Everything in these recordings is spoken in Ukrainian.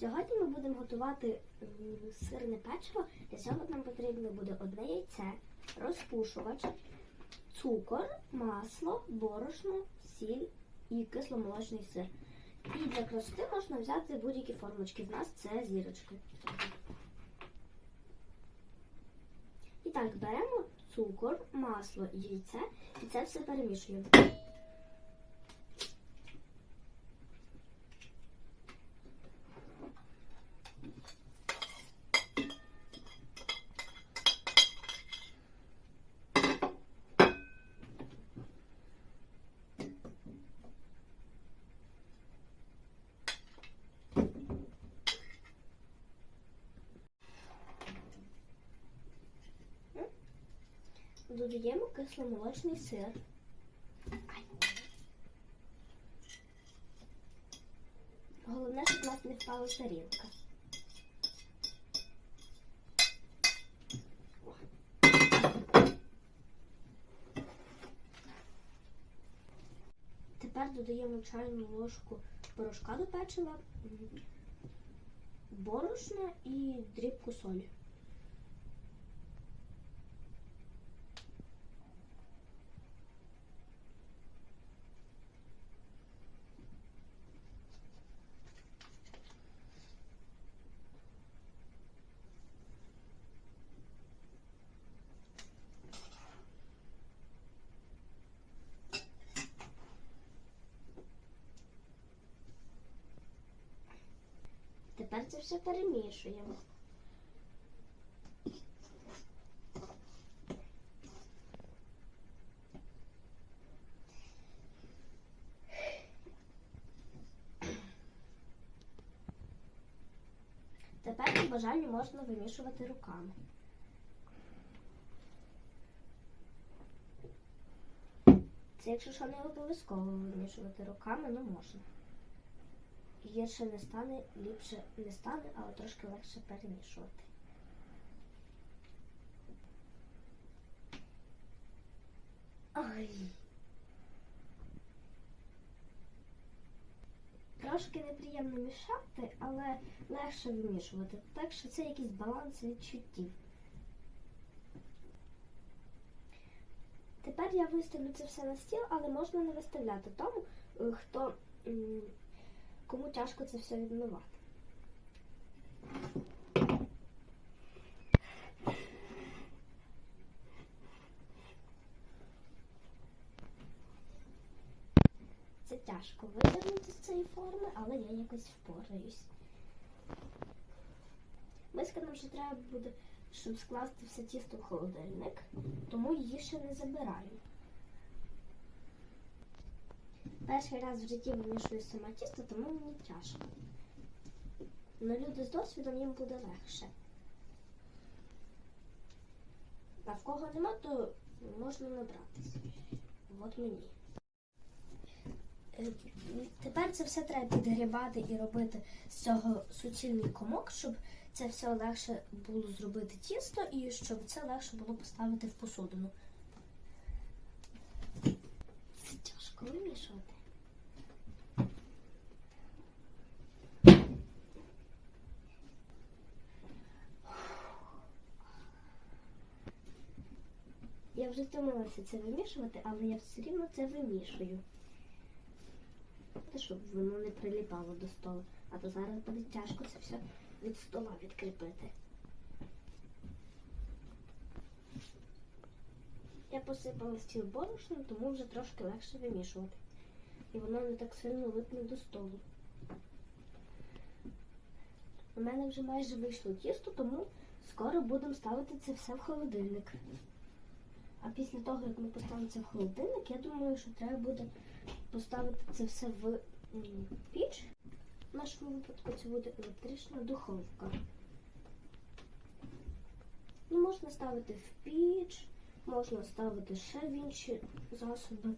Сьогодні ми будемо готувати сирне печиво. Для цього нам потрібно буде одне яйце, розпушувач, цукор, масло, борошно, сіль і кисломолочний сир. І для красоти можна взяти будь-які формочки. В нас це зірочки. І так, беремо цукор, масло, яйце і це все перемішуємо. Додаємо кисломолочний сир. Головне, щоб у нас не впала тарілка. Тепер додаємо чайну ложку порошка до печива, борошна і дрібку солі. Тепер це все перемішуємо. Тепер по бажанню можна вимішувати руками. Це якщо що не обов'язково вимішувати руками, ну можна. Гірше не стане, ліпше не стане, але трошки легше перемішувати. Ай. Трошки неприємно мішати, але легше вимішувати. Так що це якийсь баланс відчуттів. Тепер я виставлю це все на стіл, але можна не виставляти тому, е, хто кому тяжко це все відмивати. Це тяжко витягнути з цієї форми, але я якось впораюсь. Миска нам ще треба буде, щоб скласти все тісто в холодильник, тому її ще не забираю. Перший раз в житті вимішую сама тісто, тому мені тяжко. Но люди з досвідом їм буде легше. А в кого нема, то можна набратися. От мені. Е, Тепер це все треба підгрібати і робити з цього суцільний комок, щоб це все легше було зробити тісто і щоб це легше було поставити в посудину. Це тяжко вимішувати. Я вже втомилася це вимішувати, але я все рівно це вимішую. Та щоб воно не приліпало до столу, а то зараз буде тяжко це все від стола відкріпити. Я посипала стіл борошном, тому вже трошки легше вимішувати. І воно не так сильно липне до столу. У мене вже майже вийшло тісто, тому скоро будемо ставити це все в холодильник. А після того, як ми поставимо це в холодильник, я думаю, що треба буде поставити це все в піч. В нашому випадку це буде електрична духовка. Ну, можна ставити в піч, можна ставити ще в інші засоби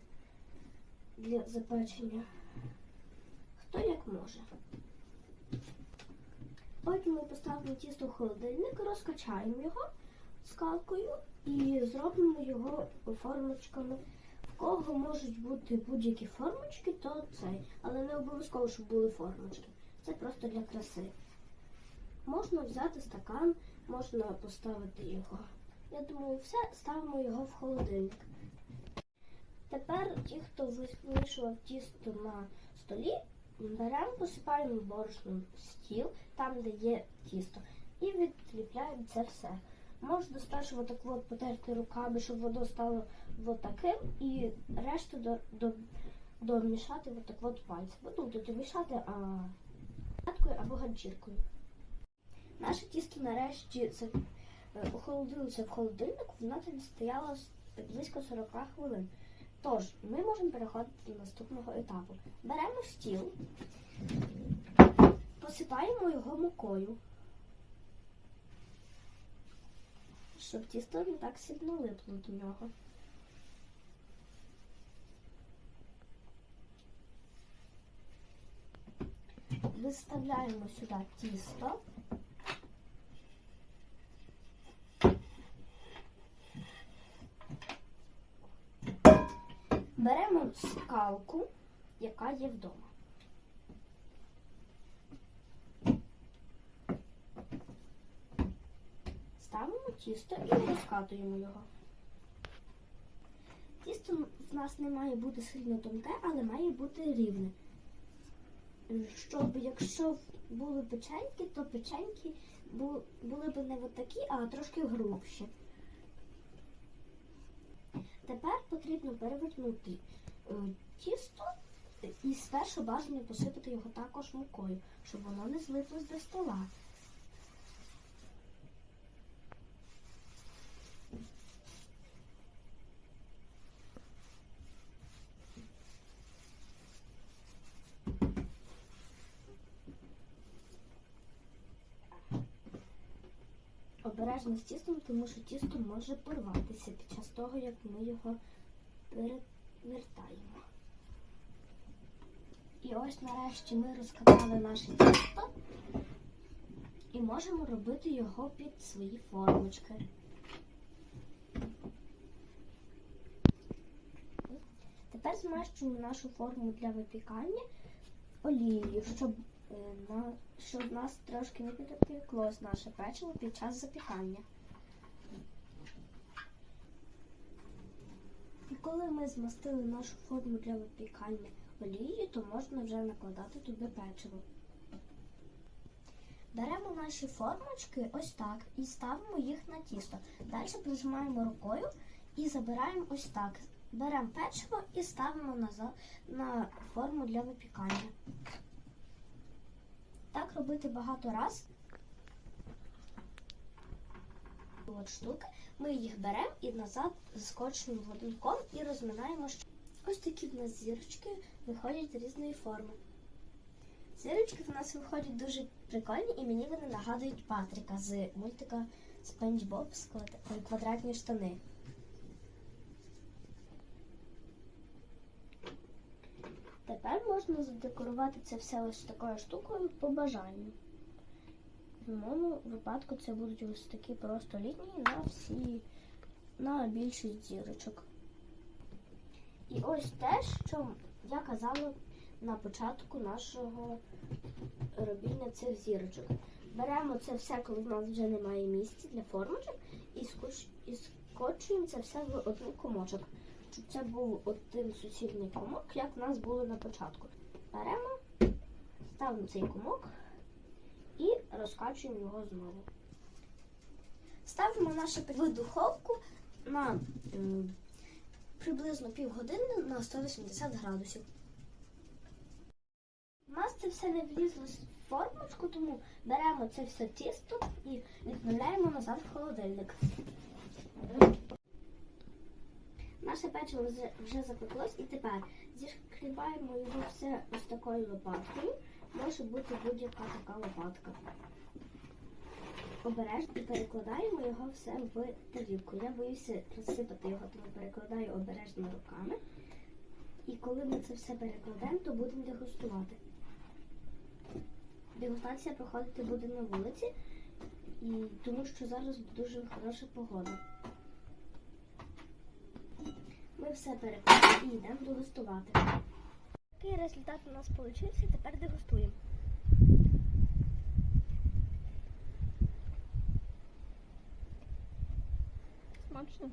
для запечення. Хто як може. Потім ми поставимо тісто в холодильник, розкачаємо його скалкою і зробимо його формочками. В кого можуть бути будь-які формочки, то цей. Але не обов'язково, щоб були формочки. Це просто для краси. Можна взяти стакан, можна поставити його. Я думаю, все, ставимо його в холодильник. Тепер ті, хто вимішував тісто на столі, беремо, посипаємо борошном стіл, там, де є тісто, і відліпляємо це все. Можна спершу отак от потерти руками, щоб воно стало от таким, і решту до, до, домішати отак от пальцем. Ну, тут не мішати, а п'яткою або ганчіркою. Наше тісто нарешті е, охолодилося в холодильнику, воно там стояло близько 40 хвилин. Тож, ми можемо переходити до наступного етапу. Беремо стіл, посипаємо його мукою, щоб тісто не так сильно липло до нього. Виставляємо сюди тісто. Беремо скалку, яка є вдома. Ставимо тісто і розкатуємо його. Тісто в нас не має бути сильно тонке, але має бути рівне. Щоб якщо були печеньки, то печеньки були б не отакі, а трошки грубші. Тепер потрібно перевернути е, тісто і спершу бажано посипати його також мукою, щоб воно не злиплось до стола. Обережно з тістом, тому що тісто може порватися під час того, як ми його перевертаємо. І ось нарешті ми розкатали наше тісто і можемо робити його під свої формочки. Тепер змащуємо нашу форму для випікання олією, щоб, щоб в нас трошки не підпеклось наше печиво під час запікання. І коли ми змастили нашу форму для випікання олією, то можна вже накладати туди печиво. Беремо наші формочки ось так і ставимо їх на тісто. Далі прижимаємо рукою і забираємо ось так. Беремо печиво і ставимо назад на форму для випікання. Робити багато раз. От штуки. Ми їх беремо і назад скочуємо в один ком і розминаємо. Ось такі в нас зірочки виходять різної форми. Зірочки в нас виходять дуже прикольні і мені вони нагадують Патрика з мультика Спанч Боб з квадратні штани. Тепер можна задекорувати це все ось такою штукою по бажанню. В моєму випадку це будуть ось такі просто лінії на всі, на більшість зірочок. І ось те, що я казала на початку нашого робіння цих зірочок. Беремо це все, коли в нас вже немає місця для формочок, і, скочуємо це все в один комочок. Щоб це був один суцільний комок, як в нас було на початку. Беремо, ставимо цей комок і розкачуємо його знову. Ставимо наше в духовку на е, приблизно півгодини на 180 градусів. У нас це все не влізло в формочку, тому беремо це все тісто і відправляємо назад в холодильник. Наше печиво вже- запеклось і тепер зішкрібаємо його все ось такою лопаткою. Може бути будь-яка така лопатка. Обережно і перекладаємо його все в тарілку. Я боюся розсипати його, тому перекладаю обережно руками. І коли ми це все перекладемо, то будемо дегустувати. Дегустація проходити буде на вулиці, і тому що зараз дуже хороша погода все перепишемо і йдемо дегустувати. Такий результат у нас вийшов, тепер дегустуємо. Смачно.